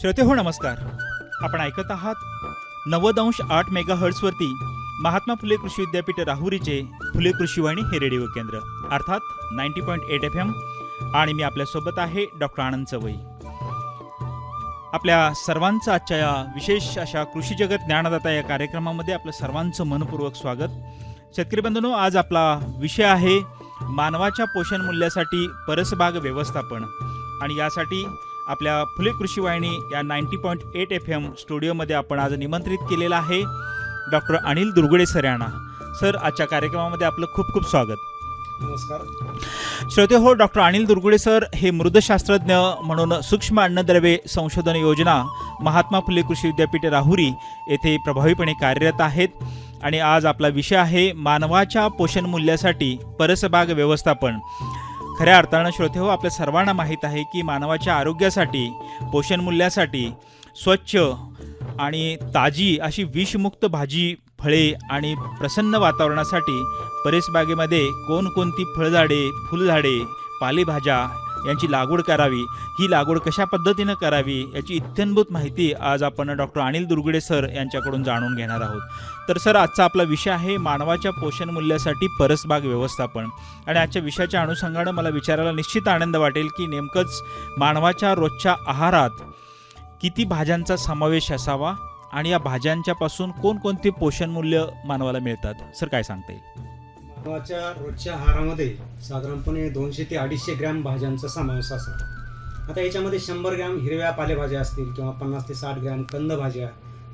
श्रोते हो नमस्कार. आपण ऐकत आहात नव्वद अंश आठ मेगा हर्ट्सवरती महात्मा फुले कृषी विद्यापीठ राहुरीचे फुले कृषीवाणी हे रेडिओ केंद्र अर्थात ninety point eight F M. आणि मी आपल्यासोबत आहे डॉक्टर आनंद चवई आपल्या सर्वांचं आजच्या या विशेष अशा कृषी जगत ज्ञानदाता या कार्यक्रमामध्ये आपलं सर्वांचं मनपूर्वक स्वागत. शेतकरी बंधूंनो आज आपला विषय आहे मानवाच्या पोषण मूल्यासाठी परसबाग व्यवस्थापन. आणि यासाठी आपल्या फुले कृषी वाहिनी या ninety point eight F M स्टुडिओमध्ये आपण आज निमंत्रित केलेलं आहे डॉक्टर अनिल दुर्गुडे सर यांना. सर आजच्या कार्यक्रमामध्ये आपलं खूप खूप स्वागत. नमस्कार. श्रोते हो डॉक्टर अनिल दुर्गुडे सर हे मृदशास्त्रज्ञ म्हणून सूक्ष्म अन्नद्रव्ये संशोधन योजना महात्मा फुले कृषी विद्यापीठ राहुरी येथे प्रभावीपणे कार्यरत आहेत. आणि आज आपला विषय आहे मानवाच्या पोषण मूल्यासाठी परसबाग व्यवस्थापन. खऱ्या अर्थानं श्रोते हो आपल्या सर्वांना माहीत आहे की मानवाच्या आरोग्यासाठी पोषण मूल्यासाठी स्वच्छ आणि ताजी अशी विषमुक्त भाजी फळे आणि प्रसन्न वातावरणासाठी परसबागेमध्ये कोणकोणती फळझाडे फुलझाडे पालेभाज्या यांची लागवड करावी ही लागवड कशा पद्धतीनं करावी याची इत्यंभूत माहिती आज आपण डॉक्टर अनिल दुर्गुडे सर यांच्याकडून जाणून घेणार आहोत. तर सर आजचा आपला विषय आहे मानवाच्या पोषण मूल्यासाठी परसबाग व्यवस्थापन. आणि आजच्या विषयाच्या अनुषंगानं मला विचारायला निश्चित आनंद वाटेल की नेमकंच मानवाच्या रोजच्या आहारात किती भाज्यांचा समावेश असावा आणि या भाज्यांच्यापासून कोणकोणते पोषण मूल्य मानवाला मिळतात? सर काय सांगता येईल? मानवाच्या रोजच्या आहारामध्ये साधारणपणे दोनशे ते अडीचशे ग्रॅम भाज्यांचा समावेश असावा. आता याच्यामध्ये शंभर ग्रॅम हिरव्या पालेभाज्या असतील किंवा पन्नास ते साठ ग्रॅम कंद भाज्या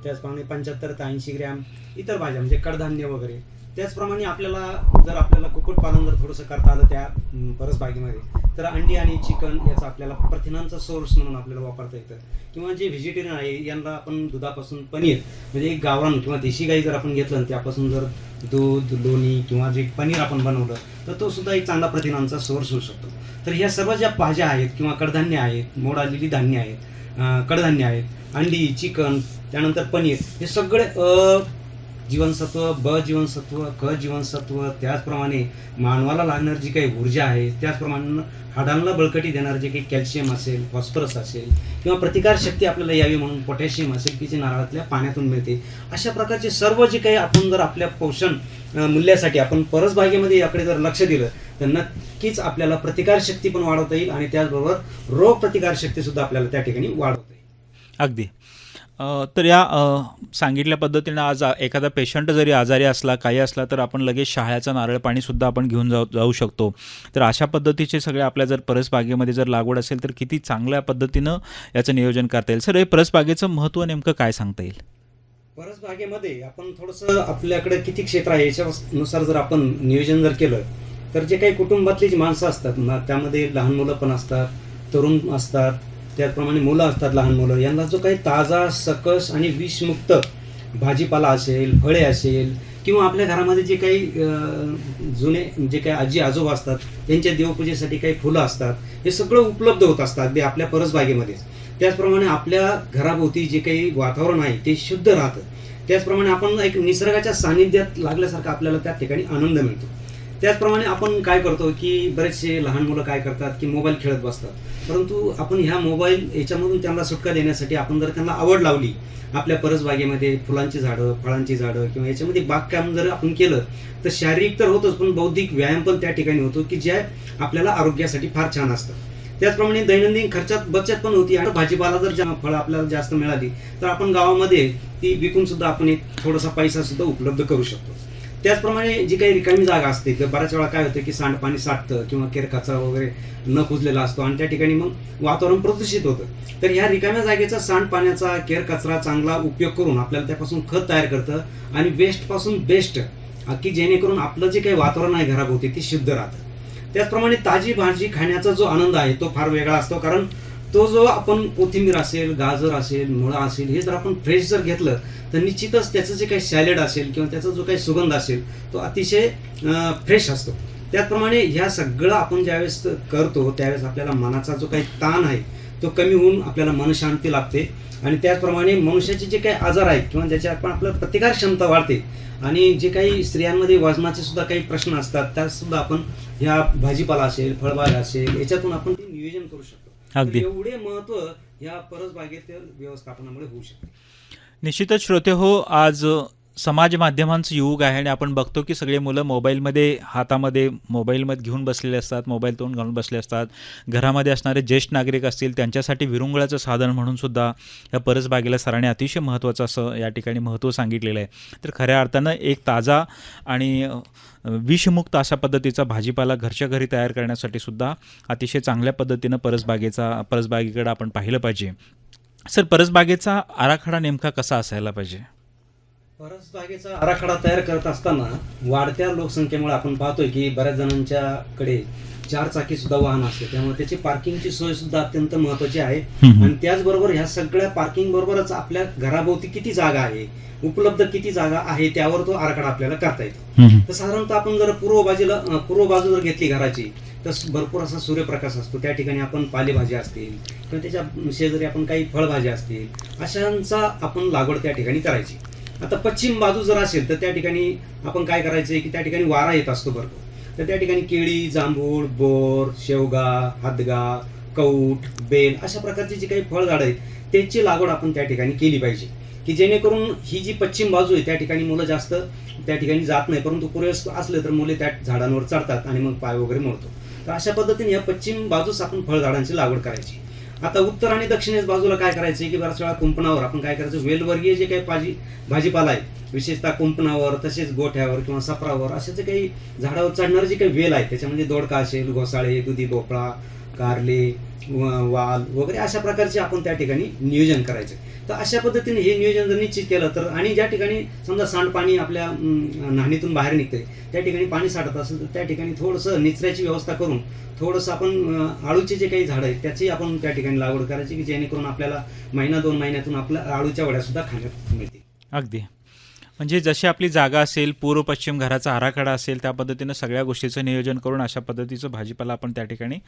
त्याचप्रमाणे पंच्याहत्तर ते ऐंशी ग्रॅम इतर भाज्या म्हणजे कडधान्य वगैरे. त्याचप्रमाणे आपल्याला जर आपल्याला कुक्कुटपालन जर थोडंसं करता आलं त्या बरंच परसबागेमध्ये तर अंडी आणि चिकन याचा आपल्याला प्रथिनांचा सोर्स म्हणून आपल्याला वापरता येतं. किंवा जे व्हेजिटेरियन आहे यांना आपण दुधापासून पनीर म्हणजे एक गावरान किंवा देशी गाई जर आपण घेतलं त्यापासून जर दूध लोणी किंवा जे पनीर आपण बनवलं तर तो सुद्धा एक चांगला प्रथिनांचा सोर्स होऊ शकतो. तर ह्या सर्व ज्या भाज्या आहेत किंवा कडधान्य आहेत मोड आलेली धान्य आहेत कडधान्य आहेत अंडी चिकन त्यानंतर पनीर. हे सगळे अ जीवनसत्व ब जीवनसत्व क जीवनसत्व त्याचप्रमाणे मानवाला लागणारी जी काही ऊर्जा आहे त्याचप्रमाणे हाडांना बळकटी देणारं जे काही कॅल्शियम असेल फॉस्फरस असेल किंवा प्रतिकारशक्ती आपल्याला यावी म्हणून पोटॅशियम असेल की जे नारळातल्या पाण्यातून मिळते. अशा प्रकारचे सर्व जे काही आपण जर आपल्या पोषण मूल्यासाठी आपण परसबागेमध्ये याकडे जर लक्ष दिलं तर नक्कीच आपल्याला प्रतिकारशक्ती पण वाढवता येईल आणि त्याचबरोबर रोग सुद्धा आपल्याला त्या ठिकाणी वाढवता येईल. अगदी. तर या सांगितल्या पद्धतीनं आज एखादा पेशंट जरी आजारी असला काही असला तर आपण लगेच शहाळ्याचं नारळ पाणीसुद्धा आपण घेऊन जाऊ जाऊ शकतो. तर अशा पद्धतीचे सगळे आपल्या जर परसबागेमध्ये जर लागवड असेल तर किती चांगल्या पद्धतीनं याचं नियोजन करता येईल? सर हे परसबागेचं महत्त्व नेमकं काय सांगता येईल? परसबागेमध्ये आपण थोडंसं आपल्याकडे किती क्षेत्र आहे याच्यानुसार जर आपण नियोजन जर केलं तर जे काही कुटुंबातली जी माणसं असतात त्यामध्ये लहान मुलं पण असतात तरुण असतात त्याचप्रमाणे मुलं असतात लहान मुलं. यांना जो काही ताजा सकस आणि विषमुक्त भाजीपाला असेल फळे असेल किंवा आपल्या घरामध्ये जे काही जुने जे काही आजी आजोबा असतात त्यांच्या देवपूजेसाठी काही फुलं असतात हे सगळं उपलब्ध होत असतात अगदी आपल्या परसबागेमध्येच. त्याचप्रमाणे आपल्या घराभोवती जे काही वातावरण आहे ते शुद्ध राहतं. त्याचप्रमाणे आपण एक निसर्गाच्या सानिध्यात लागल्यासारखं आपल्याला त्या ठिकाणी आनंद मिळतो. त्याचप्रमाणे आपण काय करतो की बरेचसे लहान मुलं काय करतात की मोबाईल खेळत बसतात. परंतु आपण ह्या मोबाईल याच्यामधून त्यांना सुटका देण्यासाठी आपण जर त्यांना आवड लावली आपल्या परसबागेमध्ये फुलांची झाडं फळांची झाडं किंवा याच्यामध्ये बागकाम जर आपण केलं तर शारीरिक तर होतोच पण बौद्धिक व्यायाम पण त्या ठिकाणी होतो की ज्या आपल्याला आरोग्यासाठी फार छान असतं. त्याचप्रमाणे दैनंदिन खर्चात बचत पण होती आणि भाजीपाला जर फळं आपल्याला जास्त मिळाली तर आपण गावामध्ये ती विकून सुद्धा आपण एक थोडासा पैसा सुद्धा उपलब्ध करू शकतो. त्याचप्रमाणे जी काही रिकामी जागा असते तर बऱ्याच वेळा काय होतं की सांडपाणी साठतं किंवा केर कचरा वगैरे न कुजलेला असतो आणि त्या ठिकाणी मग वातावरण प्रदूषित होतं. तर ह्या रिकाम्या जागेचा सांडपाण्याचा केर कचरा चांगला उपयोग करून आपल्याला त्यापासून खत तयार करतं आणि वेस्टपासून बेस्ट की जेणेकरून आपलं जे काही वातावरण आहे घराभोवती ते शुद्ध राहतं. त्याचप्रमाणे ताजी भाजी खाण्याचा जो आनंद आहे तो फार वेगळा असतो कारण तो जो आपण कोथिंबीर असेल गाजर असेल मुळा असेल हे जर आपण फ्रेश जर घेतलं तर निश्चितच त्याचं जे काही सॅलेड असेल किंवा त्याचा जो काही सुगंध असेल तो अतिशय फ्रेश असतो. त्याचप्रमाणे ह्या सगळं आपण ज्यावेळेस करतो त्यावेळेस आपल्याला मनाचा जो काही ताण आहे तो कमी होऊन आपल्याला मनशांती लागते. आणि त्याचप्रमाणे मनुष्याचे जे काही आजार आहेत किंवा ज्याच्या आपण आपलं प्रतिकार क्षमता वाढते आणि जे काही स्त्रियांमध्ये वजनाचे सुद्धा काही प्रश्न असतात त्यात सुद्धा आपण ह्या भाजीपाला असेल फळभाज्या असेल याच्यातून आपण ते नियोजन करू शकतो. अगदी. एवढे महत्त्व या परसबागेतील व्यवस्थापनामुळे होऊ शकते निश्चितच श्रोते हो आज समाज माध्यमांचं युग आहे आणि आपण बघतो की सगळे मुलं मोबाईलमध्ये हातामध्ये मोबाईलमध्ये घेऊन बसलेले असतात मोबाईल तोंड घालून बसले असतात. घरामध्ये असणारे ज्येष्ठ नागरिक असतील त्यांच्यासाठी विरुंगळाचं साधन म्हणून सुद्धा या परसबागेला सरांनी अतिशय महत्त्वाचं असं या ठिकाणी महत्त्व सांगितलेलं आहे. तर खऱ्या अर्थानं एक ताजा आणि विषमुक्त अशा पद्धतीचा भाजीपाला घरच्या घरी तयार करण्यासाठी सुद्धा अतिशय चांगल्या पद्धतीनं परसबागेचा परसबागेकडं आपण पाहिलं पाहिजे. सर परसबागेचा आराखडा नेमका कसा असायला पाहिजे? परसबागेचा आराखडा तयार करत असताना वाढत्या लोकसंख्येमुळे आपण पाहतोय की बऱ्याच जणांच्याकडे चार चाकी सुद्धा वाहन असते. त्यामुळे त्याची पार्किंगची सोय सुद्धा अत्यंत महत्वाची आहे. आणि त्याचबरोबर ह्या सगळ्या पार्किंग बरोबरच आपल्या घराभोवती किती जागा आहे उपलब्ध किती जागा आहे त्यावर तो आराखडा आपल्याला करता येतो. तर साधारणतः आपण जर पूर्व बाजूला पूर्व बाजू जर घेतली घराची तर भरपूर असा सूर्यप्रकाश असतो. त्या ठिकाणी आपण पालेभाज्या असतील किंवा त्याच्या शेजारी आपण काही फळभाज्या असतील अशांचा आपण लागवड त्या ठिकाणी करायची. आता पश्चिम बाजू जर असेल तर त्या ठिकाणी आपण काय करायचंय की त्या ठिकाणी वारा येत असतो भरपूर. तर त्या ठिकाणी केळी जांभूळ बोर शेवगा हादगा कौट बेल अशा प्रकारची जी काही फळझाडं आहेत त्याची लागवड आपण त्या ठिकाणी केली पाहिजे. की जेणेकरून ही जी पश्चिम बाजू आहे त्या ठिकाणी मुलं जास्त त्या ठिकाणी जात नाही परंतु पूर्वेस असले तर मुले त्या झाडांवर चढतात आणि मग पाय वगैरे मोडतो तर अशा पद्धतीने या पश्चिम बाजूस आपण फळझाडांची लागवड करायची. आता उत्तर आणि दक्षिणेस बाजूला काय करायचं की बऱ्याच वेळा कुंपणावर आपण काय करायचं? वेलवर्गीय जे काही भाजी भाजीपाला आहे विशेषतः कुंपणावर तसेच गोठ्यावर किंवा सपरावर असे जे काही झाडावर चढणारे जे काही वेल आहेत त्याच्यामध्ये दोडका असेल घोसाळे दुधी भोपळा कारले व- वाल वगैरे अशा प्रकारचे आपण त्या ठिकाणी नियोजन करायचे. तर अशा पद्धतीने हे नियोजन जर निश्चित केलं तर आणि ज्या ठिकाणी समजा सांडपाणी आपल्या नाणीतून नाहणीतून बाहेर निघते त्या ठिकाणी पाणी साठत असेल तर त्या ठिकाणी थोडंसं निचऱ्याची व्यवस्था करून थोडंसं आपण आळूचे जे काही झाडं आहेत त्याची आपण त्या ठिकाणी लागवड करायची की जेणेकरून आपल्याला महिना दोन महिन्यातून आपल्या आळूच्या वड्या सुद्धा खाण्यात मिळतील. अगदी. म्हणजे जशी आपली जागा असेल पूर्व पश्चिम घराचा आराखडा असेल त्या पद्धतीनं सगळ्या गोष्टीचं नियोजन करून अशा पद्धतीचं भाजीपाला आपण त्या ठिकाणी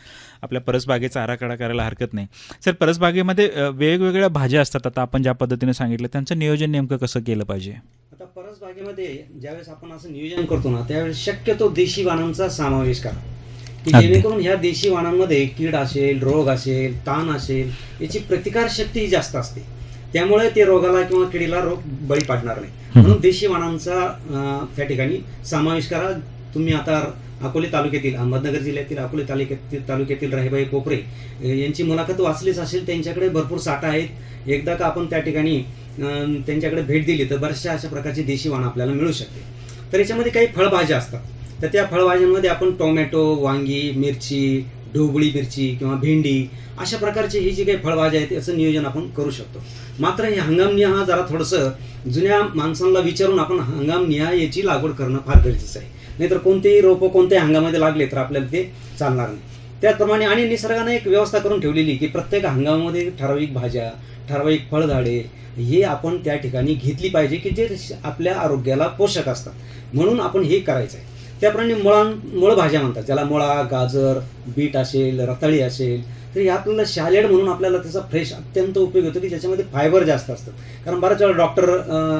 आपल्या परसबागेचा आराखडा करायला हरकत नाही. सर परसबागेमध्ये वेगवेगळ्या भाज्या असतात. आता आपण ज्या पद्धतीने सांगितलं त्यांचं नियोजन नेमकं कसं केलं पाहिजे? आता परसबागेमध्ये ज्यावेळेस आपण असं नियोजन करतो ना त्यावेळेस शक्यतो देशी वाणांचा समावेश करा. की. जेणेकरून ह्या देशी वाणांमध्ये कीड असेल रोग असेल ताण असेल याची प्रतिकार शक्ती जास्त असते. त्यामुळे ते रोगाला किंवा किडीला रोग बळी पाडणार नाही. म्हणून देशी वाणांचा त्या ठिकाणी समावेश करा. तुम्ही आता अकोले तालुक्यातील अहमदनगर जिल्ह्यातील अकोले तालुक्यातील तालुक्यातील राहीबाई कोपरे यांची मुलाखत वाचलीच असेल. त्यांच्याकडे भरपूर साठा आहेत. एकदा का आपण त्या ठिकाणी त्यांच्याकडे भेट दिली तर बऱ्याचशा अशा प्रकारची देशी वाण आपल्याला मिळू शकते. तर याच्यामध्ये काही फळभाज्या असतात. तर त्या फळभाज्यांमध्ये आपण टोमॅटो वांगी मिरची ढोबळी मिरची किंवा भेंडी अशा प्रकारचे हे जी काही फळभाज्या आहेत याचं नियोजन आपण करू शकतो. मात्र हे हंगामनिय हा जरा थोडंसं जुन्या माणसांना विचारून आपण हंगामनिहाय याची लागवड करणं फार गरजेचं आहे. नाहीतर कोणतेही रोपं कोणत्याही हंगामामध्ये लागले तर आपल्याला ते चालणार नाही. त्याचप्रमाणे आणि निसर्गाने एक व्यवस्था करून ठेवलेली की प्रत्येक हंगामामध्ये ठराविक भाज्या ठराविक फळझाडे हे आपण त्या ठिकाणी घेतली पाहिजे की जे आपल्या आरोग्याला पोषक असतात. म्हणून आपण हे करायचं आहे. त्याप्रमाणे मुळां मुळभाज्या म्हणतात. ज्याला मुळा गाजर बीट असेल रताळी असेल तर हे आपल्याला शॅलेड म्हणून आपल्याला त्याचा फ्रेश अत्यंत उपयोग होतो की ज्याच्यामध्ये फायबर जास्त असतं. कारण बऱ्याच वेळा डॉक्टर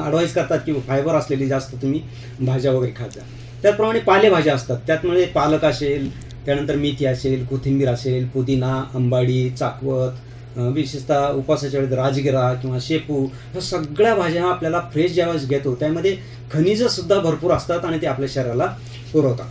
ॲडवाईस करतात की फायबर असलेली जास्त तुम्ही भाज्या वगैरे खात जा. त्याचप्रमाणे पालेभाज्या असतात. त्यातमुळे पालक असेल त्यानंतर मेथी असेल कोथिंबीर असेल पुदिना अंबाडी चाकवत विशेषतः उपवासाच्या वेळेत राजगिरा किंवा शेपू ह्या सगळ्या भाज्या आपल्याला फ्रेश ज्यावेळेस घेतो त्यामध्ये खनिजं सुद्धा भरपूर असतात आणि ते आपल्या शरीराला पुरवतात.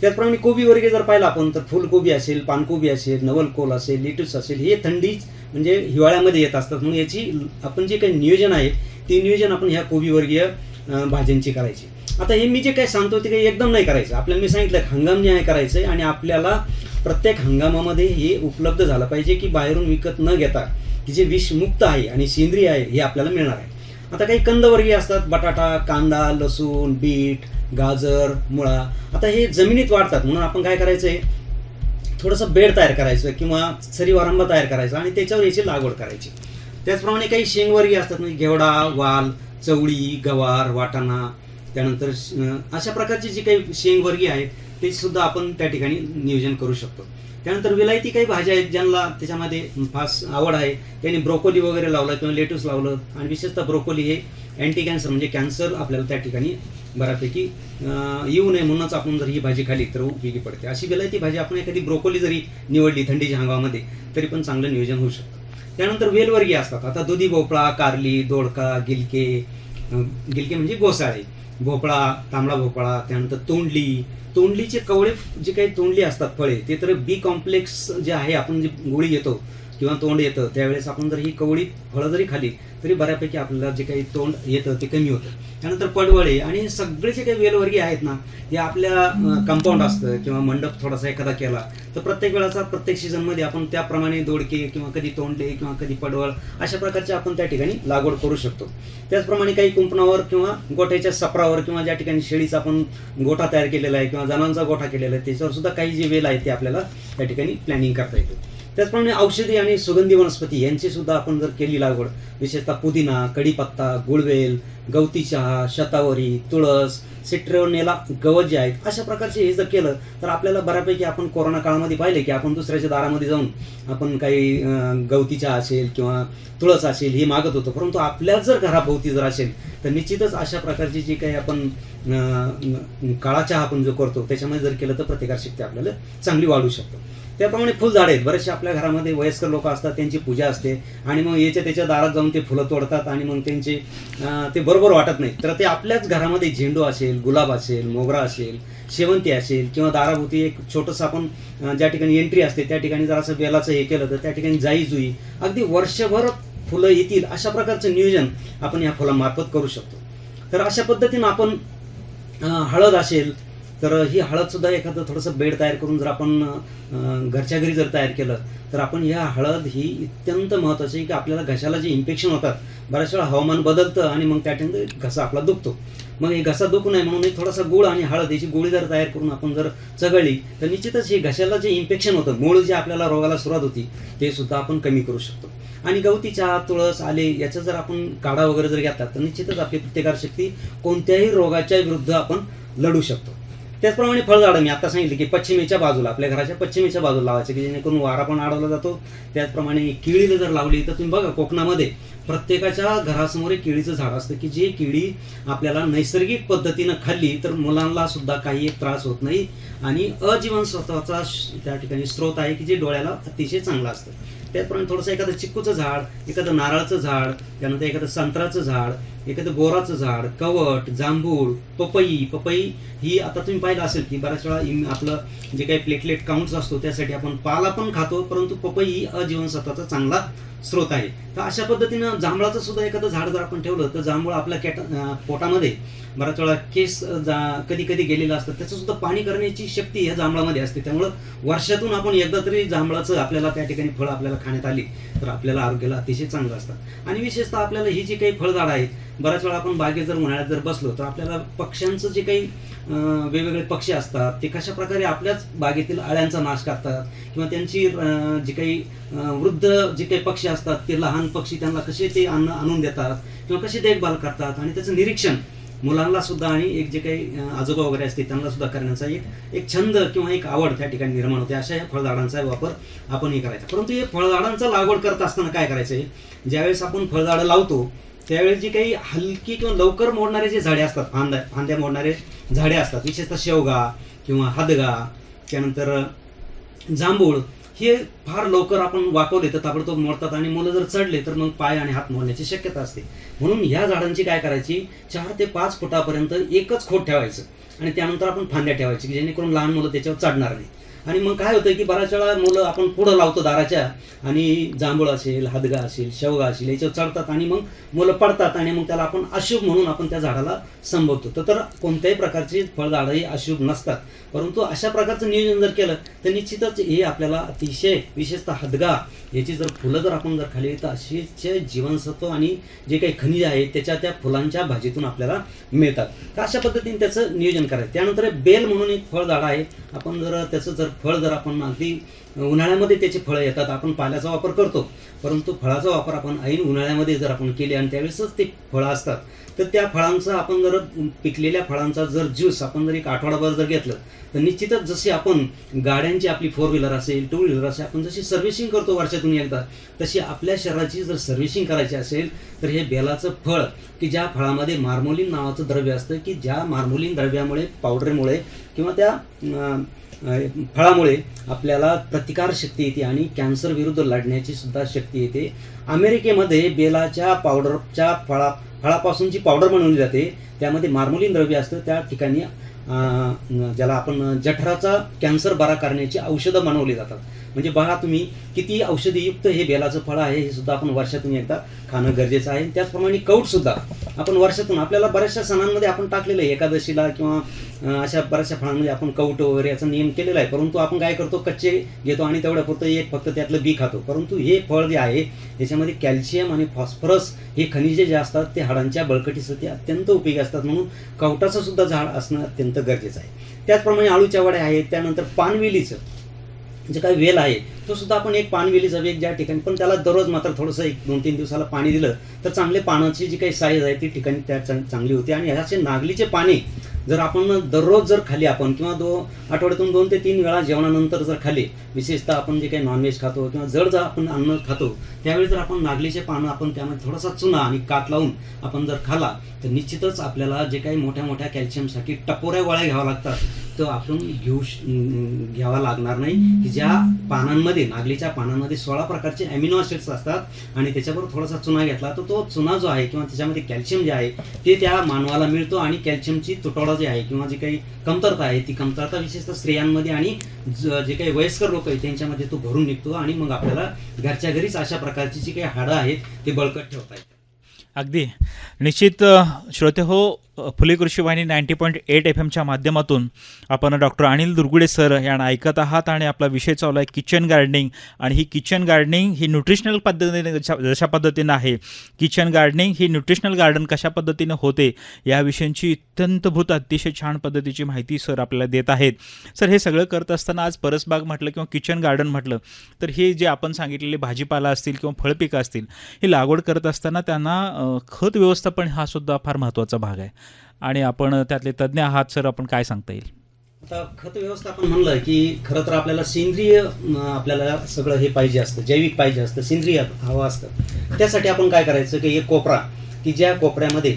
त्याचप्रमाणे कोबी वर्गे जर पाहिलं आपण तर फुलकोबी असेल पानकोबी असेल नवलकोल असेल लेटूस असेल हे थंडीच म्हणजे हिवाळ्यामध्ये येत असतात. म्हणून याची आपण जे काही नियोजन आहे ते नियोजन आपण ह्या कोबीवर्गीय भाज्यांची करायची. आता हे मी जे काही सांगतो ते काही एकदम नाही करायचं. आपल्याला मी सांगितलं हंगाम न्याय करायचं आहे आणि आपल्याला प्रत्येक हंगामामध्ये हे उपलब्ध झालं पाहिजे की बाहेरून विकत न घेता की जे विषमुक्त आहे आणि सेंद्रिय आहे हे आपल्याला मिळणार आहे. आता काही कंदवर्गीय असतात बटाटा कांदा लसूण बीट गाजर मुळा. आता हे जमिनीत वाढतात म्हणून आपण काय करायचं आहे थोडंसं बेड तयार करायचं किंवा सरीवारंभ तयार करायचा आणि त्याच्यावर याची लागवड करायची. त्याचप्रमाणे काही शेंगवर्गीय असतात म्हणजे घेवडा वाल चवळी गवार वाटाणा त्यानंतर श- अशा प्रकारची जी काही शेंगवर्गी आहेत ते सुद्धा आपण त्या ठिकाणी नियोजन करू शकतो. त्यानंतर विलायती काही भाज्या आहेत ज्यांना त्याच्यामध्ये फास आवड आहे. त्यांनी ब्रोकोली वगैरे लावलं किंवा लेटूस लावलं. आणि विशेषतः ब्रोकोली हे अँटी कॅन्सर म्हणजे कॅन्सर आपल्याला त्या ठिकाणी बऱ्यापैकी येऊ नये म्हणूनच आपण जर ही भाजी खाली तर उपयोगी पडते. अशी विलायती भाजी आपण एखादी ब्रोकोली जरी निवडली थंडीच्या हंगामामध्ये तरी पण चांगलं नियोजन होऊ शकतं. त्यानंतर वेलवर्गीय असतात. आता दुधी भोपळा कारली दोडका गिलके गिलके म्हणजे गोसाळे भोपळा तांबडा भोपळा त्यानंतर तोंडली. तोंडलीचे कवळे जे काही तोंडली असतात फळे ते तर बी कॉम्प्लेक्स जे आहे आपण जे गोळी घेतो किंवा तोंड येतं त्यावेळेस आपण जर ही कवळी फळं जरी खाली तरी बऱ्यापैकी आपल्याला जे काही तोंड येतं ते कमी होतं. त्यानंतर पडवळे आणि हे सगळे जे काही वेलवर्गीय आहेत ना हे आपल्या कंपाऊंड असतं किंवा मंडप थोडासा एखादा केला तर प्रत्येक वेळाचा प्रत्येक सीझनमध्ये आपण त्याप्रमाणे दोडके किंवा कधी तोंडले किंवा कधी पडवळ अशा प्रकारचे आपण त्या ठिकाणी लागवड करू शकतो. त्याचप्रमाणे काही कुंपणावर किंवा गोठ्याच्या सपरावर किंवा ज्या ठिकाणी शेळीचा आपण गोठा तयार केलेला आहे किंवा जनांचा गोठा केलेला आहे त्याच्यावर सुद्धा काही जे वेल आहेत ते आपल्याला त्या ठिकाणी प्लॅनिंग करता येतं. त्याचप्रमाणे औषधी आणि सुगंधी वनस्पती यांची सुद्धा आपण जर केली लागवड विशेषतः पुदिना कढीपत्ता गुळवेल गवती चहा शतावरी तुळस सिट्रोनेला गवत जे आहेत अशा प्रकारचे हे जर केलं तर आपल्याला बऱ्यापैकी आपण कोरोना काळामध्ये पाहिले की आपण दुसऱ्याच्या दारामध्ये जाऊन आपण काही गवती चहा असेल किंवा तुळस असेल हे मागत होतो. परंतु आपल्या जर घराभोवती जर असेल तर निश्चितच अशा प्रकारची जी काही आपण काळा चहा आपण जो करतो त्याच्यामध्ये जर केलं तर प्रतिकारशक्ती आपल्याला चांगली वाढू शकतो. त्याप्रमाणे फुलझाडे आहेत. बरेचसे आपल्या घरामध्ये वयस्कर लोक असतात त्यांची पूजा असते आणि मग याच्या त्याच्या दारात जाऊन ते फुलं तोडतात आणि मग त्यांचे ते बरोबर वाटत नाही. तर ते आपल्याच घरामध्ये झेंडू असेल गुलाब असेल मोगरा असेल शेवंती असेल किंवा दाराभोवती एक छोटंसं आपण ज्या ठिकाणी एंट्री असते त्या ठिकाणी जर असं बेलाचं हे केलं तर त्या ठिकाणी जाई जुई अगदी वर्षभर फुलं येतील अशा प्रकारचं नियोजन आपण या फुलामार्फत करू शकतो. तर अशा पद्धतीनं आपण हळद असेल तर ही हळद सुद्धा एखादं थोडंसं बेड तयार करून जर आपण घरच्या घरी जर तयार केलं तर आपण ह्या हळद ही अत्यंत महत्त्वाची आहे की आपल्याला घशाला जे इन्फेक्शन होतात बऱ्याच वेळा हवामान बदलतं आणि मग त्या ठिकाणी घसा आपला दुखतो. मग हे घसा दुखू नये म्हणून थोडासा गुळ आणि हळद याची गोळी जर तयार करून आपण जर चघळली तर निश्चितच हे घशाला जे इन्फेक्शन होतं मूळ जे आपल्याला रोगाला सुरुवात होती ते सुद्धा आपण कमी करू शकतो. आणि गवती चहा तुळस आले याचा जर आपण काढा वगैरे जर घेतला तर निश्चितच आपली प्रतिकारशक्ती कोणत्याही रोगाच्या विरुद्ध आपण लढू शकतो. त्याचप्रमाणे फळझाडं मी आता सांगितलं की पश्चिमेच्या बाजूला आपल्या घराच्या पश्चिमेच्या बाजूला लावायचे की जेणेकरून वारा पण अडवला जातो. त्याचप्रमाणे केळीला जर लावली तर तुम्ही बघा कोकणामध्ये प्रत्येकाच्या घरासमोर एक केळीचं झाड असतं की जे केळी आपल्याला नैसर्गिक पद्धतीनं खाल्ली तर मुलांना सुद्धा काही एक त्रास होत नाही. आणि अजीवन स्वतःचा त्या ठिकाणी स्रोत आहे की जे डोळ्याला अतिशय चांगलं असतं. त्याचप्रमाणे थोडंसं एखादं चिक्कूचं झाड एखादं नारळाचं झाड त्यानंतर एखादं संत्र्याचं झाड एखादं बोराचं झाड कवट जांभूळ पपई पपई ही आता तुम्ही पाहिलं असेल की बऱ्याच वेळा आपलं जे काही प्लेटलेट काउंट्स असतो त्यासाठी आपण पाला पण खातो परंतु पपई ही अजीवनसत्वाचा चांगला स्रोत आहे. तर अशा पद्धतीनं जांभळाचं सुद्धा एखादं झाड जर आपण ठेवलं तर जांभूळ आपल्या कॅट पोटामध्ये बऱ्याच वेळा केस जा कधी कधी गेलेलं असतं. त्याचं सुद्धा पाणी करण्याची शक्ती ह्या जांभळामध्ये असते. त्यामुळं वर्षातून आपण एकदा तरी जांभळाचं आपल्याला त्या ठिकाणी फळं आपल्याला खाण्यात आली तर आपल्याला आरोग्याला अतिशय चांगलं असतं. आणि विशेषतः आपल्याला ही जी काही फळझाडं आहेत बऱ्याच वेळा आपण बागेत जर उन्हाळ्यात जर बसलो तर आपल्याला पक्ष्यांचं जे काही वेगवेगळे पक्षी असतात ते कशा प्रकारे आपल्याच बागेतील अळ्यांचा नाश करतात? किंवा त्यांची जी काही वृद्ध जे काही पक्षी असतात ते लहान पक्षी त्यांना कसे ते अन्न आणून देतात? किंवा कशी देखभाल करतात? आणि त्याचं निरीक्षण मुलांना सुद्धा आणि एक जे काही आजोबा वगैरे असते त्यांना सुद्धा करण्याचा एक एक छंद किंवा एक आवड त्या ठिकाणी निर्माण होते. अशा या फळझाडांचा वापर आपणही करायचा. परंतु हे फळझाडांचा लागवड करत असताना काय करायचं? आहे ज्यावेळेस आपण फळझाडं लावतो त्यावेळेस जी काही हलकी किंवा लवकर मोडणारे जे झाडे असतात फांद्या फांद्या मोडणारे झाडे असतात विशेषतः शेवगा किंवा हदगा त्यानंतर जांभूळ हे फार लवकर आपण वाकवले तर ताबडतोब मोडतात आणि मुलं जर चढले तर मग पाय आणि हात मोडण्याची शक्यता असते. म्हणून ह्या झाडांची काय करायची? चार ते पाच फुटापर्यंत एकच खोट ठेवायचं आणि त्यानंतर आपण फांद्या ठेवायची की जेणेकरून लहान मुलं त्याच्यावर चढणार नाही. आणि मग काय होतं की बऱ्याच वेळा मुलं आपण पुढं लावतो दाराच्या आणि जांभूळ असेल हदगा असेल शेवगा असेल याच्यावर चढतात आणि मग मुलं पडतात आणि मग त्याला आपण अशुभ म्हणून आपण त्या झाडाला संबोधतो. तर तर कोणत्याही प्रकारची फळझाडं ही अशुभ नसतात. परंतु अशा प्रकारचं नियोजन जर केलं तर निश्चितच हे आपल्याला अतिशय विशेषतः हदगा याची जर फुलं जर आपण जर खाली तर अशीचे जीवनसत्व आणि जे काही खनिज आहे त्याच्या त्या फुलांच्या भाजीतून आपल्याला मिळतात. तर अशा पद्धतीने त्याचं नियोजन करायचं. त्यानंतर बेल म्हणून एक फळझाड आहे. आपण जर त्याचं जर फळ जर आपण अगदी उन्हाळ्यामध्ये त्याची फळं येतात आपण पाल्याचा वापर करतो. परंतु फळाचा वापर आपण ऐन उन्हाळ्यामध्ये जर आपण केले आणि त्यावेळेसच ते फळं असतात तर त्या फळांचा आपण जर पिकलेल्या फळांचा जर ज्यूस आपण जर एक आठवडाभर जर घेतलं तर निश्चितच जशी आपण गाड्यांची आपली फोर व्हीलर असेल टू व्हीलर असेल आपण जशी सर्व्हिसिंग करतो वर्षातून एकदा तशी आपल्या शरीराची जर सर्व्हिसिंग करायची असेल तर हे बेलाचं फळ की ज्या फळामध्ये मार्मोलिन नावाचं द्रव्य असतं की ज्या मार्मोलिन द्रव्यामुळे पावडरमुळे किंवा त्या फळामुळे आपल्याला प्रतिकार शक्ती येते आणि कॅन्सर विरुद्ध लढण्याची सुद्धा शक्ती येते. अमेरिकेमध्ये बेलाच्या पावडरच्या फळा फळापासून जी पावडर बनवली जाते. त्यामध्ये मार्मोलिन द्रव्य असतं. त्या ठिकाणी ज्याला आपण जठराचा कॅन्सर बरा करण्याची औषधं बनवली जातात. म्हणजे बघा तुम्ही किती औषधीयुक्त हे बेलाचं फळ आहे हे सुद्धा आपण वर्षातून एकदा खाणं गरजेचं आहे. त्याचप्रमाणे कौटसुद्धा आपण वर्षातून आपल्याला बऱ्याचशा सणांमध्ये आपण टाकलेलं आहे एकादशीला किंवा अशा बऱ्याचशा फळांमध्ये आपण कौट वगैरे याचा नियम केलेला आहे. परंतु आपण काय करतो कच्चे घेतो आणि तेवढ्या पुरतं एक फक्त त्यातलं बी खातो. परंतु हे फळ जे आहे याच्यामध्ये कॅल्शियम आणि फॉस्फरस हे खनिजे जे असतात ते हाडांच्या बळकटीसाठी अत्यंत उपयोगी असतात. म्हणून कवटाचं सुद्धा झाड असणं अत्यंत गरजेचं आहे. त्याचप्रमाणे आळूच्या वड्या आहेत त्यानंतर पानवेलीचं जे काही वेल आहे तो सुद्धा आपण एक पानवेली जावी एक ज्या ठिकाणी. पण त्याला दररोज मात्र थोडंसं एक दोन तीन दिवसाला पाणी दिलं तर चांगले पानाची जी काही साईज आहे ती ठिकाणी त्या चांग- चांगली होती. आणि ह्याचे नागलीचे पाने जर आपण दररोज जर खाली आपण किंवा दो आठवड्यातून दोन ते तीन वेळा जेवणानंतर जर खाली विशेषतः आपण जे काही नॉनव्हेज खातो किंवा जर जर आपण अन्न खातो त्यावेळी जर आपण नागलीचे पानं आपण त्यामध्ये थोडासा चुना आणि कात लावून आपण जर खाला तर निश्चितच आपल्याला जे काही मोठ्या मोठ्या कॅल्शियमसाठी टपोऱ्या गोळ्या घ्याव्या लागतात. तर आपण घेऊ श- घ्यावा लागणार नाही की ज्या पानांमध्ये नागलीच्या पानांमध्ये सोळा प्रकारचे अमिनो ॲसिड्स असतात आणि त्याच्याबरोबर थोडासा चुना घेतला तर तो चुना जो आहे किंवा त्याच्यामध्ये कॅल्शियम जे आहे ते त्या मानवाला मिळतो आणि कॅल्शियमची तुटवडा जी आहे किंवा जी काही कमतरता आहे ती कमतरता विशेषतः स्त्रियांमध्ये आणि जे काही वयस्कर लोक आहेत त्यांच्यामध्ये तो भरून निघतो आणि मग आपल्याला घरच्या घरीच अशा प्रकारची जी काही हाडं आहेत ते बळकट ठेवता येतात. अगदी. निश्चित श्रोते हो फुले कृषी वाहिनी नाईन्टी पॉईंट एट एफ एमच्या माध्यमातून आपण डॉक्टर अनिल दुर्गुडे सर यांना ऐकत आहात आणि आपला विषय चालू आहे किचन गार्डनिंग. आणि ही किचन गार्डनिंग ही न्यूट्रिशनल पद्धतीने जशा जशा पद्धतीनं आहे किचन गार्डनिंग ही न्यूट्रिशनल गार्डन कशा पद्धतीनं होते याविषयीची अत्यंतभूत अतिशय छान पद्धतीची माहिती सर आपल्याला देत आहेत. सर हे सगळं करत असताना आज परसबाग म्हटलं किंवा किचन गार्डन म्हटलं तर हे जे आपण सांगितलेले भाजीपाला असतील किंवा फळपिकं असतील ही लागवड करत असताना त्यांना खत व्यवस्थापन हा सुद्धा फार महत्त्वाचा भाग आहे. आणि आपण त्यातले तज्ज्ञ आहात सर आपण काय सांगता येईल? आता खत व्यवस्थापन म्हणलं की खरं तर आपल्याला सेंद्रिय आपल्याला सगळं हे पाहिजे असतं जैविक पाहिजे असतं सेंद्रिय हवं असतं. त्यासाठी आपण काय करायचं की एक कोपरा की ज्या कोपऱ्यामध्ये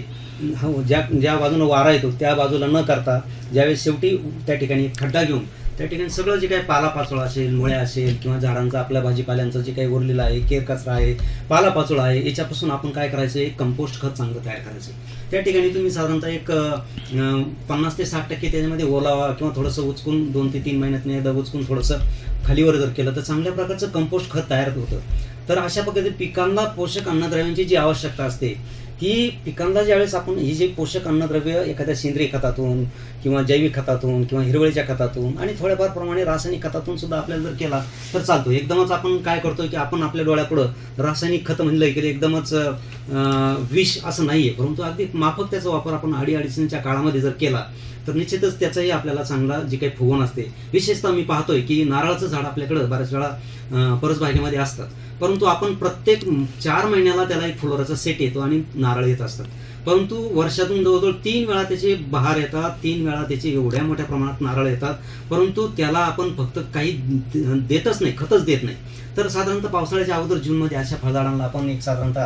हो, ज्या ज्या बाजूनं वारा येतो त्या बाजूला न करता ज्यावेळेस शेवटी त्या ठिकाणी खड्डा घेऊन त्या ठिकाणी सगळं जे काही पालापाचोळा असेल मुळ्या असेल किंवा झाडांचा आपल्या भाजीपाल्यांचं जे काही उरलेलं आहे केर कचरा आहे पालापाचोळा आहे याच्यापासून आपण काय करायचं एक कंपोस्ट खत चांगलं तयार करायचं. त्या ठिकाणी तुम्ही साधारणतः एक पन्नास ते साठ टक्के त्याच्यामध्ये ओलावा किंवा थोडंसं उचकून दोन ते तीन महिन्यात एकदा उचकून थोडंसं खालीवर जर केलं तर चांगल्या प्रकारचं कंपोस्ट खत तयार होतं. तर अशा प्रकारे पिकांना पोषक अन्नद्रव्यांची जी आवश्यकता असते की पिकांना ज्यावेळेस आपण ही जी पोषक अन्नद्रव्य एखाद्या सेंद्रिय खतातून किंवा जैविक खतातून किंवा हिरवळीच्या खतातून आणि थोड्याफार प्रमाणे रासायनिक खतातून सुद्धा आपल्याला जर केला तर चालतो. एकदमच आपण काय करतो की आपण आपल्या डोळ्यापुढं रासायनिक खत म्हणलं की एकदमच विष असं नाही आहे परंतु अगदी माफक त्याचा वापर आपण अडी अडचणीच्या काळामध्ये जर केला तर निश्चितच त्याचाही आपल्याला चांगला जी काही फुगवण असते विशेषतः मी पाहतोय की नारळाचं झाड आपल्याकडं बऱ्याच वेळा परसबागेमध्ये असतात. परंतु आपण प्रत्येक चार महिन्याला त्याला एक फुलोराचा सेट येतो आणि नारळ येत असतात. परंतु वर्षातून जवळजवळ तीन वेळा त्याचे बहार येतात तीन वेळा त्याचे एवढ्या मोठ्या प्रमाणात नारळ येतात. परंतु त्याला आपण फक्त काही देतच नाही खतच देत नाही. तर साधारणतः पावसाळ्याच्या अगोदर जूनमध्ये अशा फळझाडांना आपण एक साधारणतः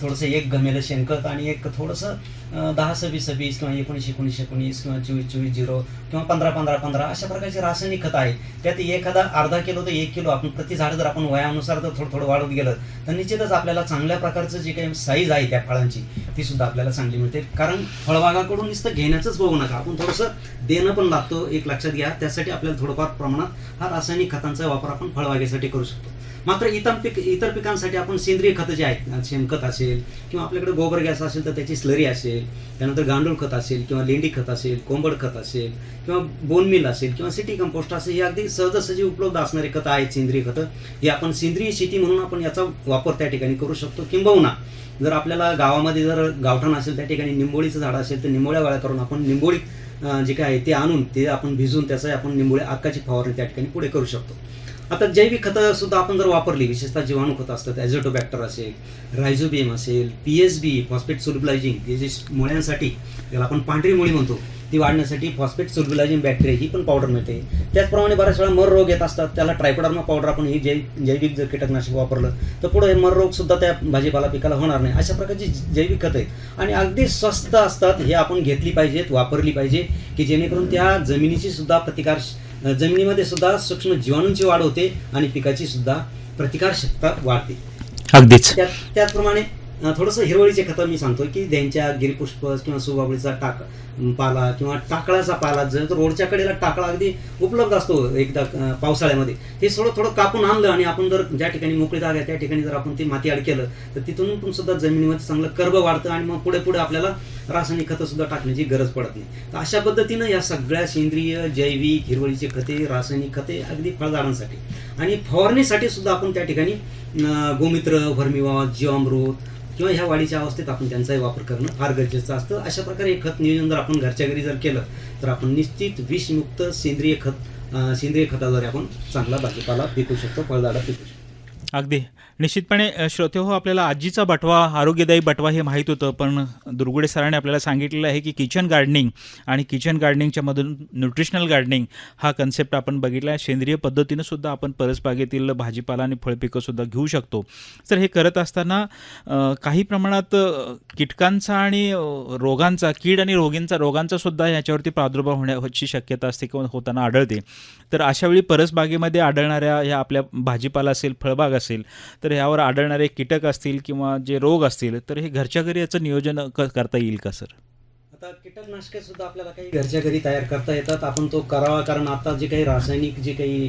थोडंसं एक गमेलं शेणखत आणि एक थोडंसं दहा सव्वीस सव्वीस किंवा एकोणीस एकोणीस एकोणीस किंवा चोवीस चोवीस झिरो किंवा पंधरा पंधरा पंधरा अशा प्रकारचे रासायनिक खत आहे त्यात एखादा अर्धा किलो तर एक किलो आपण प्रति झाड जर आपण वयानुसार जर थोडं थोडं वाढवत गेलं तर निश्चितच आपल्याला चांगल्या प्रकारचं जे काही साईज आहे त्या फळांची ती सुद्धा आपल्याला चांगली मिळते. कारण फळबागाकडून नुसतं घेण्याचंच बघू नका. आपण थोडंसं देणं पण लागतो एक लक्षात घ्या. त्यासाठी आपल्याला थोडंफार प्रमाणात हा रासायनिक खतांचा वापर आपण फळबागेसाठी करू शकतो. मात्र इतर पिक इतर पिकांसाठी आपण सेंद्रिय खतं जे आहेत शेणखत असेल किंवा आपल्याकडे गोबर गॅस असेल तर त्याची स्लरी असेल त्यानंतर गांडूळ खत असेल किंवा लेंडी खत असेल कोंबड खत असेल किंवा बोनमिल असेल किंवा सिटी कंपोस्ट असेल हे अगदी सहजासहजी उपलब्ध असणारे खतं आहेत सेंद्रिय खतं. हे आपण सेंद्रिय शेती म्हणून आपण याचा वापर त्या ठिकाणी करू शकतो. किंबहुना जर आपल्याला गावामध्ये जर गावठाण असेल त्या ठिकाणी निंबोळीचं झाड असेल तर निंबोळ्या गोळा करून आपण निंबोळी जे काय आहे ते आणून ते आपण भिजून त्याचं आपण निंबोळ्या आकाची फवारणी त्या ठिकाणी पुढे करू शकतो. आता जैविक खतं सुद्धा आपण जर वापरली विशेषतः जीवाणू खतं असतात ॲझोटोबॅक्टर असेल रायझोबियम असेल P S B phosphate solubilising हे जे मुळ्यांसाठी ज्याला आपण पांढरी मुळी म्हणतो ती वाढण्यासाठी फॉस्फेट सोल्युलायझिंग बॅक्टेरिया ही पण पावडर मिळते. त्याचप्रमाणे बऱ्याच वेळा मर रोग येत असतात त्याला ट्रायकोडर्मा पावडर आपण ही जै जैविक जर कीटकनाशक वापरलं तर पुढे मर रोग सुद्धा त्या भाजीपाला पिकाला होणार नाही. अशा प्रकारची जैविक खतं आहेत. आणि अगदी स्वस्त असतात हे आपण घेतली पाहिजेत वापरली पाहिजे की जेणेकरून त्या जमिनीची सुद्धा प्रतिकार जमिनीमध्ये सुद्धा सूक्ष्म जीवाणूंची वाढ होते आणि पिकाची सुद्धा प्रतिकार क्षमता वाढते. अगदीच. त्याचप्रमाणे थोडंसं हिरवळीचे खतं मी सांगतो की त्यांच्या गिरीपुष्प किंवा सुबाबळीचा टाक पाला किंवा टाकळाचा पाला जर तर रोडच्या कडेला टाकळा अगदी उपलब्ध असतो एकदा पावसाळ्यामध्ये. ते थोडं थोडं कापून आणलं आणि आपण जर ज्या ठिकाणी मोकळी जागा आहे त्या ठिकाणी जर आपण ते माती आड केलं तर तिथून पण सुद्धा जमिनीमध्ये चांगलं कर्ब वाढतं आणि मग पुढे पुढे आपल्याला रासायनिक खतं सुद्धा टाकण्याची गरज पडत नाही. तर अशा पद्धतीनं या सगळ्या सेंद्रिय जैविक हिरवळीचे खते रासायनिक खते अगदी फळझाडांसाठी. आणि फवारणीसाठी सुद्धा आपण त्या ठिकाणी गोमित्र वर्मिवा जीवामृत किंवा ह्या वाढीच्या अवस्थेत आपण त्यांचाही वापर करणं फार गरजेचं असतं. अशा प्रकारे हे खत नियोजन जर आपण घरच्या घरी जर केलं तर आपण निश्चित विषमुक्त सेंद्रिय खत सेंद्रिय खताद्वारे आपण चांगला भाजीपाला पिकू शकतो फळझाडं पिकू शकतो. अगदी. निश्चितपणे श्रोते हो आपल्याला आजीचा बटवा आरोग्यदायी बटवा हे माहीत होतं पण दुर्गुडे सरांनी आपल्याला सांगितलेलं आहे की किचन गार्डनिंग आणि किचन गार्डनिंगच्या मधून न्यूट्रिशनल गार्डनिंग हा कन्सेप्ट आपण बघितला. आहे सेंद्रिय पद्धतीनं सुद्धा आपण परसबागेतील भाजीपाला आणि फळपिकं सुद्धा घेऊ शकतो. तर हे करत असताना काही प्रमाणात कीटकांचा आणि रोगांचा कीड आणि रोगींचा रोगांचा सुद्धा याच्यावरती प्रादुर्भाव होण्याची शक्यता असते किंवा होताना आढळते. तर अशावेळी परसबागेमध्ये आढळणाऱ्या ह्या आपल्या भाजीपाला असेल फळबाग असेल तर ह्यावर आढळणारे कीटक असतील किंवा जे रोग असतील तर हे घरच्या घरी याचं नियोजन क करता येईल का सर? आता कीटकनाशके सुद्धा आपल्याला काही घरच्या घरी तयार करता येतात. आपण तो करावा कारण आता जे काही रासायनिक जे काही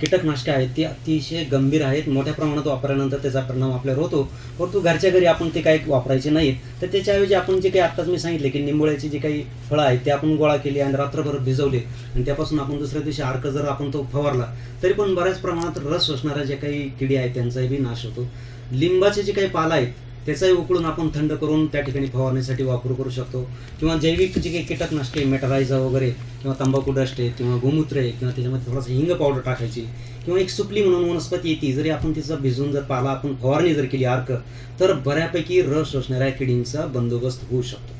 कीटकनाशके आहेत ती अतिशय गंभीर आहेत. मोठ्या प्रमाणात वापरल्यानंतर त्याचा परिणाम आपल्यावर होतो. परंतु घरच्या घरी आपण ते काही वापरायचे नाहीत. तर त्याच्याऐवजी आपण जे काही आत्ताच मी सांगितले की निंबोळ्याची जी काही फळं आहेत ते आपण गोळा केली आणि रात्रभर भिजवले आणि त्यापासून आपण दुसऱ्या दिवशी अर्क जर आपण तो फवारला तरी पण बऱ्याच प्रमाणात रस शोषणाऱ्या जे काही किडी आहेत त्यांचाही बी नाश होतो. लिंबाचे जे काही पाला आहेत त्याचाही उकळून आपण थंड करून त्या ठिकाणी फवारणीसाठी वापर करू शकतो. किंवा जैविक जे काही कीटकनाशके मेटरायझा वगैरे किंवा तंबाखू डस्ट आहे किंवा गोमूत्र आहे किंवा त्याच्यामध्ये थोडासा हिंग पावडर टाकायची किंवा एक सुपली म्हणून वनस्पती येते जरी आपण तिचा भिजून जर पाला आपण फवारणी जर केली अर्क तर बऱ्यापैकी रस शोषणाऱ्या किडींचा बंदोबस्त होऊ शकतो.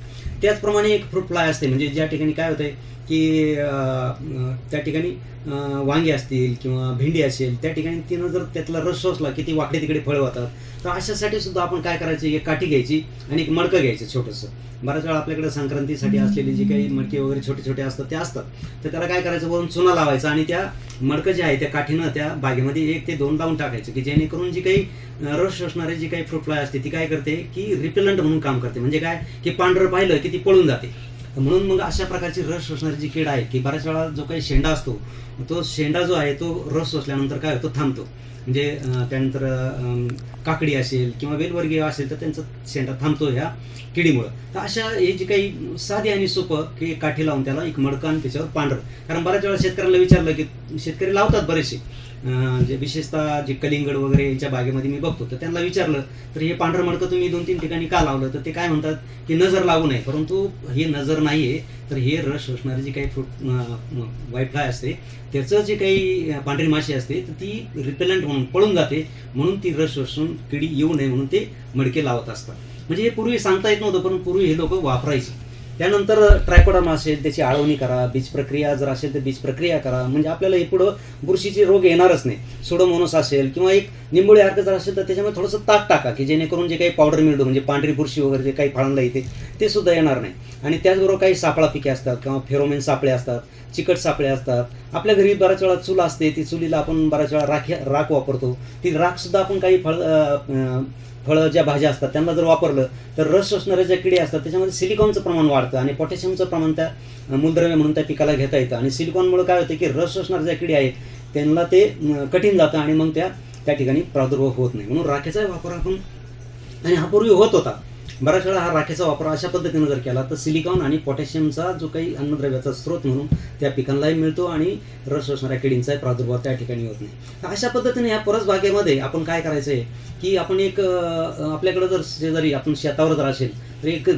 त्याचप्रमाणे एक फ्रूट फ्लाय असते म्हणजे ज्या ठिकाणी काय होतंय की त्या ठिकाणी वांगे असतील किंवा भेंडी असेल त्या ठिकाणी तिनं जर त्यातला रस शोषला की ती वाकडे तिकडे फळ होतात तर अशासाठी सुद्धा आपण काय करायचं एक काठी घ्यायची आणि एक मडकं घ्यायचं छोटंसं. बऱ्याच वेळा आपल्याकडे संक्रांतीसाठी असलेली जी काही मडके वगैरे छोटे छोटे असतात ते असतात. तर त्याला काय करायचं वरून चुना लावायचा आणि त्या मडकं जे आहे त्या काठीनं त्या बागेमध्ये एक ते दोन लावून टाकायचं की जेणेकरून जी काही रस शोषणारी जी काही फ्रूट फ्लाय असते ती काय करते की रिपेलंट म्हणून काम करते. म्हणजे काय की पांढरं पाहिलं की ती पळून जाते. तर म्हणून मग अशा प्रकारची रस शोषणारी जी कीड आहे की बऱ्याच वेळा जो काही शेंडा असतो तो शेंडा जो आहे तो रस शोषल्यानंतर काय होतो थांबतो. म्हणजे त्यानंतर काकडी असेल किंवा वेलवर्गीय असेल तर त्यांचा शेंडा थांबतो ह्या किडीमुळं. तर अशा हे जी काही साधी आणि सोपं की काठी लावून त्याला एक मडकान आणि त्याच्यावर पांढरं. कारण बऱ्याच वेळा शेतकऱ्याला विचारलं की शेतकरी लावतात बरेचसे. जे विशेषतः जे कलिंगड वगैरे यांच्या बागेमध्ये मी बघतो तर त्यांना विचारलं तर हे पांढरं मडकं तुम्ही दोन तीन ठिकाणी का लावलं? तर ते काय म्हणतात की नजर लागू नये परंतु हे नजर नाही आहे तर हे रस शोषणारी जी काही फ्रूट व्हाईट फ्लाय असते त्याचं जे काही पांढरी माशी असते तर ती रिपेलंट म्हणून पळून जाते म्हणून ती रस शोषून किडी येऊ नये म्हणून ते मडके लावत असतात. म्हणजे हे पूर्वी सांगता येत नव्हतं पण पूर्वी हे लोक वापरायचे. त्यानंतर ट्रायकोडर्मा असेल त्याची आळवणी करा बीज प्रक्रिया जर असेल तर बीज प्रक्रिया करा. म्हणजे आपल्याला हे पुढं बुरशीचे रोग येणारच नाही. सोडोमोनोस असेल किंवा एक निंबोळी अर्क जर असेल तर त्याच्यामध्ये थोडंसं ताक टाका की जेणेकरून जे काही पावडर मिळतो म्हणजे पांढरी बुरशी वगैरे जे काही फळांना येते ते सुद्धा येणार नाही. आणि त्याचबरोबर काही सापळा पिके असतात किंवा फेरोमेन सापळे असतात चिकट सापळे असतात. आपल्या घरी बऱ्याच वेळा चूल असते ती चुलीला आपण बऱ्याच वेळा राख राख वापरतो. ती राख सुद्धा आपण काही फळ फळं ज्या भाज्या असतात त्यांना जर वापरलं तर रस असणाऱ्या ज्या किडे असतात त्याच्यामध्ये सिलिकॉनचं प्रमाण वाढतं आणि पोटॅशियमचं प्रमाण त्या मूलद्रव्य म्हणून त्या पिकाला घेता येतं. आणि सिलिकॉनमुळे काय होतं की रस शोषणाऱ्या ज्या किडे आहेत त्यांना ते कठीण जातं आणि मग त्या त्या ठिकाणी प्रादुर्भाव होत नाही. म्हणून राखेचा वापर आपण आणि हा पूर्वी होत होता. बऱ्याच वेळा हा राखेचा वापर अशा पद्धतीने जर केला तर सिलिकॉन आणि पोटॅशियमचा जो काही अन्नद्रव्याचा स्रोत म्हणून त्या पिकांनाही मिळतो आणि रस असणाऱ्या किडींचाही प्रादुर्भाव त्या ठिकाणी होत नाही. तर अशा पद्धतीने या परसबागेमध्ये आपण काय करायचं आहे की आपण एक आपल्याकडं जर शेजारी आपण शेतावर जर असेल तर एक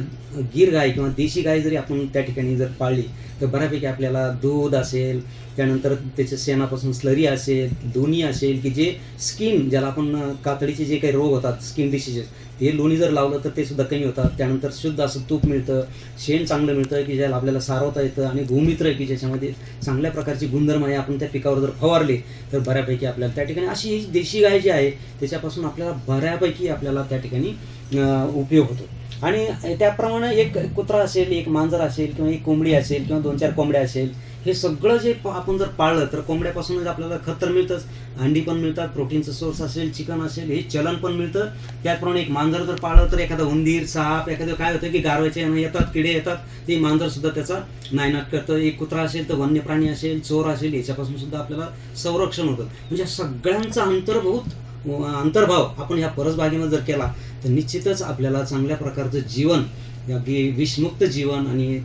गीर गाय किंवा देशी गाय जरी आपण त्या ठिकाणी जर पाळली तर बऱ्यापैकी आपल्याला दूध असेल त्यानंतर त्याच्या शेणापासून स्लरी असेल लोणी असेल की जे स्किन ज्याला आपण कातडीचे जे काही रोग होतात स्किन डिसिजेस हे लोणी जर लावलं तर ते सुद्धा कमी होतात. त्यानंतर शुद्ध असं तूप मिळतं शेण चांगलं मिळतं की ज्याला आपल्याला सारवता येतं आणि गोमित्र आहे की ज्याच्यामध्ये चांगल्या प्रकारची गुणधर्म आहे आपण त्या पिकावर जर फवारले तर बऱ्यापैकी आपल्याला त्या ठिकाणी अशी ही देशी गाय जी आहे त्याच्यापासून आपल्याला बऱ्यापैकी आपल्याला त्या ठिकाणी उपयोग होतो. आणि त्याप्रमाणे एक कुत्रा असेल एक मांजर असेल किंवा एक कोंबडी असेल किंवा दोन चार कोंबड्या असेल हे सगळं जे आपण जर पाळलं तर कोंबड्यापासूनच आपल्याला खत तर मिळतंच. अंडी पण मिळतात प्रोटीनचं सोर्स असेल चिकन असेल हे चलन पण मिळतं. त्याचप्रमाणे एक मांजर जर पाळलं तर एखादा उंदीर साप एखादं काय होतं की गारवाचे येतात किडे येतात ते मांजर सुद्धा त्याचा नायनाट करतं. एक कुत्रा असेल तर वन्य प्राणी असेल चोर असेल याच्यापासून सुद्धा आपल्याला संरक्षण होतं. म्हणजे सगळ्यांचा अंतर्भूत अंतर्भाव आपण ह्या परसबागेमध्ये जर केला तर निश्चितच आपल्याला चांगल्या प्रकारचं जीवन अगदी विषमुक्त जीवन आणि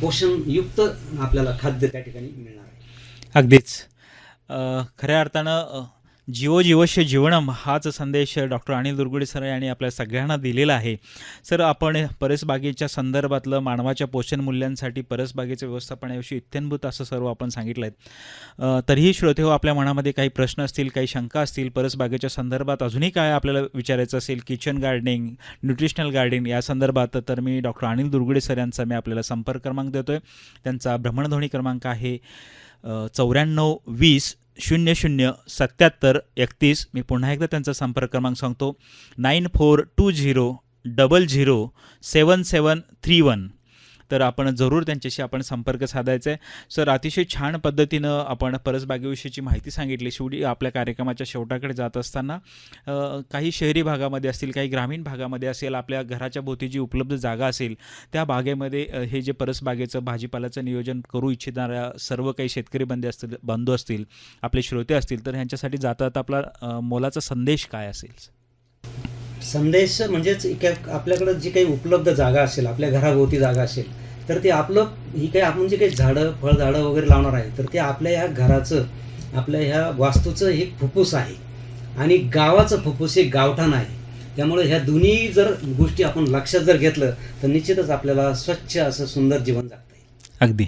पोषणयुक्त आपल्याला खाद्य त्या ठिकाणी मिळणार आहे. अगदीच. खऱ्या अर्थानं जीवो जीवश्य जीवनम हाच संदेश डॉक्टर अनिल दुर्गुडे सर यांनी आपल्या सगळ्यांना दिलेला आहे. सर आपण परसबागेच्या संदर्भातलं मानवाच्या पोषण मूल्यांसाठी परसबागेचं व्यवस्थापनाविषयी इत्यंभूत असं सर्व आपण सांगितलं आहे तरीही श्रोते हो आपल्या मनामध्ये काही प्रश्न असतील काही शंका असतील परसबागेच्या संदर्भात अजूनही काय आपल्याला विचारायचं असेल किचन गार्डनिंग न्यूट्रिशनल गार्डनिंग या संदर्भात तर मी डॉक्टर अनिल दुर्गुडे सर यांचा मी आपल्याला संपर्क क्रमांक देतो आहे त्यांचा भ्रमणध्वनी क्रमांक आहे चौऱ्याण्णव वीस शून्य शून्य सत्याहत्तर एकतीस. मी पुन्हा एकदा त्यांचा संपर्क क्रमांक सांगतो. Nine four two zero double zero seven seven three one. तर आपण जरूर त्यांच्याशी आपण संपर्क साधायचा आहे. सर अतिशय छान पद्धतीनं आपण परसबागेविषयीची माहिती सांगितली. शेवटी आपल्या कार्यक्रमाच्या शेवटाकडे जात असताना काही शहरी भागामध्ये असतील काही ग्रामीण भागामध्ये असेल आपल्या घराच्या भोवती जी उपलब्ध जागा असेल त्या बागेमध्ये हे जे परसबागेचं भाजीपाल्याचं नियोजन करू इच्छिणाऱ्या सर्व काही शेतकरी बंदी असतील बंधू असतील आपले श्रोते असतील तर ह्यांच्यासाठी जाता आपला मोलाचा संदेश काय असेल संदेश म्हणजेच एक- आपल्याकडं जी काही उपलब्ध जागा असेल आपल्या घराभोवती जागा असेल तर ते आपलं ही काही आपण जे काही झाडं फळझाडं वगैरे लावणार आहे तर ते आपल्या ह्या घराचं आपल्या ह्या वास्तूचं हे फुफ्फुस आहे. आणि गावाचं फुफ्फुस हे गावठाण आहे. त्यामुळे ह्या दोन्ही जर गोष्टी आपण लक्षात जर घेतलं तर निश्चितच आपल्याला स्वच्छ असं सुंदर जीवन जगता येईल. अगदी.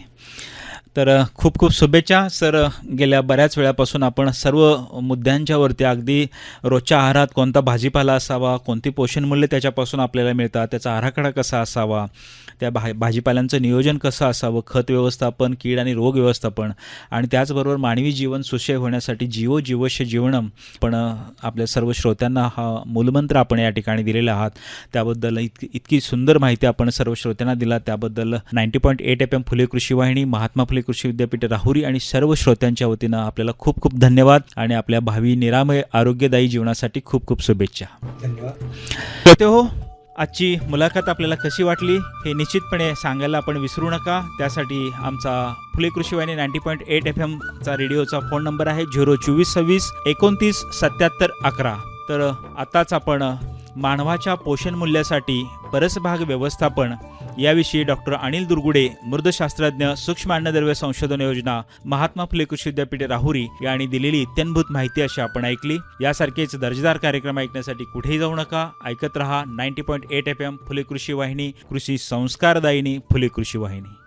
तर खूप खूप शुभेच्छा सर. गेल्या बऱ्याच वेळापासून आपण सर्व मुद्द्यांच्यावरती अगदी रोजच्या आहारात कोणता भाजीपाला असावा कोणती पोषण मूल्य त्याच्यापासून आपल्याला मिळतात त्याचा आराखडा कसा असावा त्या भा भाजीपाल्यांचं नियोजन कसं असावं? खत व्यवस्थापन कीड आणि रोग व्यवस्थापन आणि त्याचबरोबर मानवी जीवन सुशय होण्यासाठी जीवो जीवस्य जीवनम पण आपल्या सर्व श्रोत्यांना हा मूलमंत्र आपण या ठिकाणी दिलेला आहात. त्याबद्दल इतकी इतकी सुंदर माहिती आपण सर्व श्रोत्यांना दिला. त्याबद्दल ninety point eight F M Phule कृषी वाहिनी महात्मा फुले कृषी विद्यापीठ राहुरी आणि सर्व श्रोत्यांच्या वतीनं आपल्याला खूप खूप धन्यवाद आणि आपल्या भावी निरामय आरोग्यदायी जीवनासाठी खूप खूप शुभेच्छा. धन्यवाद. हो आजची मुलाखत आपल्याला कशी वाटली हे निश्चितपणे सांगायला आपण विसरू नका. त्यासाठी आमचा फुले कृषीवाहिनी नाईन्टी पॉईंट एट एफ एमचा रेडिओचा फोन नंबर आहे झिरो चोवीस सव्वीस एकोणतीस सत्याहत्तर अकरा तर आताच आपण मानवाच्या पोषण मूल्यासाठी परसभाग व्यवस्थापन याविषयी डॉक्टर अनिल दुर्गुडे मृदशास्त्रज्ञ सूक्ष्म अन्नद्रव्य संशोधन योजना महात्मा फुले कृषी विद्यापीठ राहुरी यांनी दिलेली इत्यंभूत माहिती अशी आपण ऐकली. यासारखेच दर्जेदार कार्यक्रम ऐकण्यासाठी कुठेही जाऊ नका. ऐकत रहा ninety point eight F M Phule कृषी वाहिनी कृषी संस्कारदायिनी फुले कृषी वाहिनी.